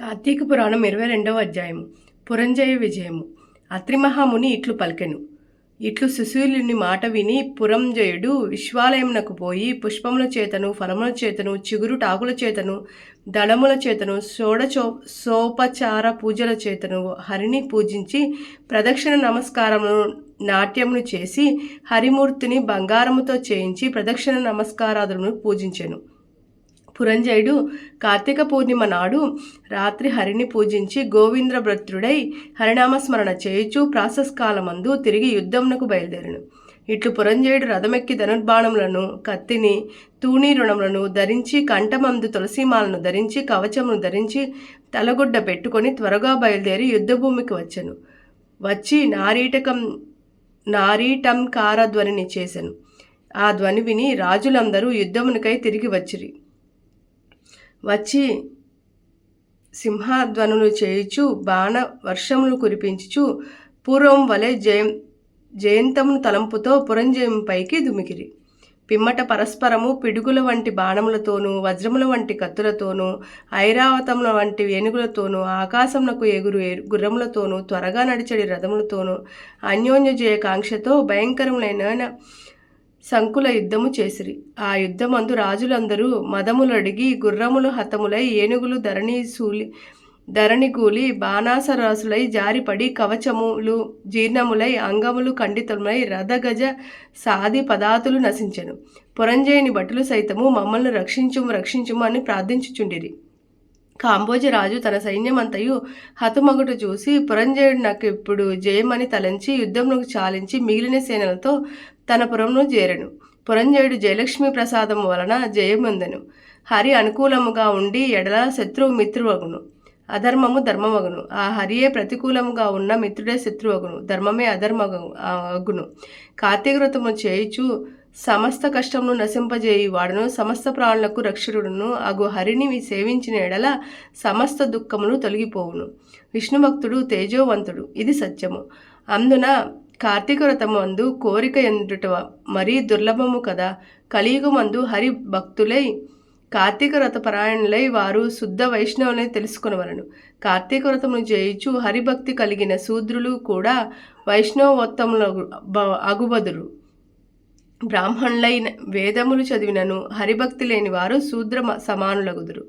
కార్తీక పురాణం ఇరవై రెండవ అధ్యాయము. పురంజయ విజయము. అత్రిమహాముని ఇట్లు పలికెను. ఇట్లు సుశీలుని మాట విని పురంజయుడు విశ్వాలయమునకు పోయి పుష్పముల చేతను ఫలముల చేతను చిగురు టాకుల చేతను దళముల చేతను షోడచో సోపచార పూజల చేతను హరిని పూజించి ప్రదక్షిణ నమస్కారమును నాట్యమును చేసి హరిమూర్తిని బంగారముతో చేయించి ప్రదక్షిణ నమస్కారాదులను పూజించెను. పురంజయుడు కార్తీక పూర్ణిమ నాడు రాత్రి హరిని పూజించి గోవింద్ర భ్రతుడై హరినామస్మరణ చేయుచు ప్రాసస్కాలమందు తిరిగి యుద్ధమునకు బయలుదేరను. ఇట్లు పురంజయుడు రథమెక్కి ధనుర్బాణములను కత్తిని తూణీరుణములను ధరించి కంఠమందు తులసీమాలను ధరించి కవచమును ధరించి తలగుడ్డ పెట్టుకొని త్వరగా బయలుదేరి యుద్ధభూమికి వచ్చెను. వచ్చి నారీటకం నారీటంకార ధ్వనిని చేశాను ఆ ధ్వని విని రాజులందరూ యుద్ధమునికై తిరిగి వచ్చిరి. వచ్చి సింహధ్వనులు చేయుచు బాణ వర్షములు కురిపించుచు పూర్వం వలె జయం జయంతమును తలంపుతో పురంజయంపైకి దుమికిరి. పిమ్మట పరస్పరము పిడుగుల వంటి బాణములతోనూ వజ్రముల వంటి కత్తులతోనూ ఐరావతముల వంటి ఏనుగులతోనూ ఆకాశమునకు ఎగురు గుర్రములతోనూ త్వరగా నడిచడి రథములతోనూ అన్యోన్య జయకాంక్షతో భయంకరములైన సంకుల యుద్ధము చేసిరి. ఆ యుద్ధమందు రాజులందరూ మదములడిగి గుర్రములు హతములై ఏనుగులు ధరణి సూలి ధరణిగూలి బాణాసరాసులై జారిపడి కవచములు జీర్ణములై అంగములు ఖండితములై రథగజ సాది పదాతులు నశించెను. పురంజయుని భటులు సైతము మమ్మల్ని రక్షించుము రక్షించుము అని ప్రార్థించుచుండిరి. కాంబోజరాజు తన సైన్యమంతయు హతుమగుట చూసి పురంజయుడు నాకు ఇప్పుడు జయమని తలంచి యుద్ధంలోకి చాలించి మిగిలిన సేనలతో తన పురంను చేరెను. పురంజయుడు జయలక్ష్మి ప్రసాదం వలన జయమందెను. హరి అనుకూలముగా ఉండి ఎడల శత్రువు మిత్రువగును. అధర్మము ధర్మమగును. ఆ హరియే ప్రతికూలముగా ఉన్న మిత్రుడే శత్రువగును. ధర్మమే అధర్మగు అగును. కార్తీకృతము చేయుచు సమస్త కష్టమును నశింపజేయి వాడును. సమస్త ప్రాణులకు రక్షకుడును. అగు హరిని సేవించిన ఎడల సమస్త దుఃఖములు తొలగిపోవును. విష్ణుభక్తుడు తేజోవంతుడు. ఇది సత్యము. అందున కార్తీక వ్రతము అందు కోరిక ఎందుట మరీ దుర్లభము కదా. కలియుగమందు హరి భక్తులై కార్తీక వ్రత పరాయణులై వారు శుద్ధ వైష్ణవులని తెలుసుకునవలను. కార్తీక వ్రతమును జయించు హరిభక్తి కలిగిన శూద్రులు కూడా వైష్ణవోత్తముల అగుబదురు బ్రాహ్మణులైన వేదములు చదివినను హరిభక్తి లేని వారు శూద్ర సమానులగుదురు.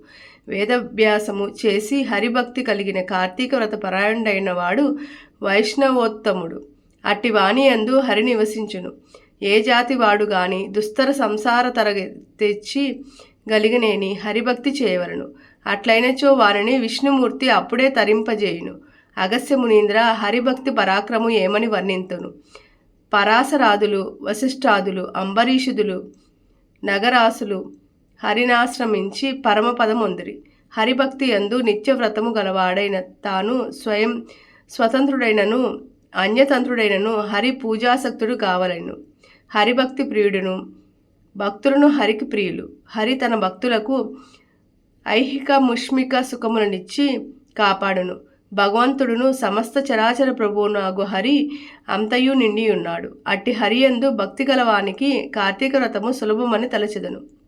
వేదభ్యాసము చేసి హరిభక్తి కలిగిన కార్తీక వ్రత పరాయణుడైన వాడు వైష్ణవోత్తముడు. అట్టి వాణి అందు హరి నివసించును. ఏ జాతి వాడు గాని దుస్తర సంసార తరగ తెచ్చి గలిగనేని హరిభక్తి చేయవలను. అట్లైనచో వారిని విష్ణుమూర్తి అప్పుడే తరింపజేయును. అగస్య మునీంద్ర హరిభక్తి పరాక్రము ఏమని వర్ణింతును? పరాశరాదులు వశిష్ఠాదులు అంబరీషుదులు నగరాసులు హరినాశ్రమించి పరమపదమొందిరి. హరిభక్తి ఎందు నిత్యవ్రతము గలవాడైన తాను స్వయం స్వతంత్రుడైనను అన్యతంత్రుడైనను హరి పూజాసక్తుడు కావలను. హరిభక్తి ప్రియుడును భక్తులను హరికి ప్రియులు. హరి తన భక్తులకు ఐహిక ముష్మిక సుఖములనిచ్చి కాపాడును. భగవంతుడును సమస్త చరాచర ప్రభువును ఆగు హరి అంతయు నిండి ఉన్నాడు అట్టి హరియందు భక్తి గలవానికి కార్తీక వ్రతము సులభమని తలచెదను.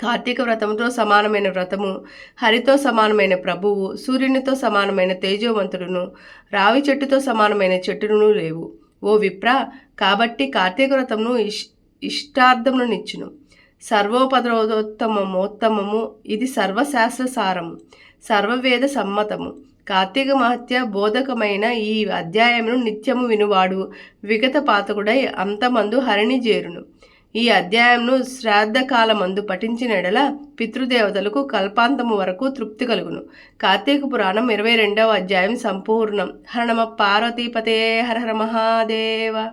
కార్తీక వ్రతముతో సమానమైన వ్రతము హరితో సమానమైన ప్రభువు సూర్యునితో సమానమైన తేజోవంతుడును రావి చెట్టుతో సమానమైన చెట్టును లేవు. ఓ విప్ర కాబట్టి కార్తీక వ్రతమును ఇష్ ఇష్టార్థమునిచ్చును సర్వోపద్రోత్తమమోత్తమము ఇది సర్వశాస్త్ర సారము సర్వవేద సమ్మతము. కార్తీక మహత్య బోధకమైన ఈ అధ్యాయమును నిత్యము వినువాడు విగత పాతకుడై అంతమందు హరిణి చేరును. ఈ అధ్యాయంను శ్రాద్ధకాలమందు పఠించిన ఎడల పితృదేవతలకు కల్పాంతము వరకు తృప్తి కలుగును. కార్తీక పురాణం ఇరవై రెండవ అధ్యాయం సంపూర్ణం. హర నమ పార్వతీపతే హర హర మహాదేవ.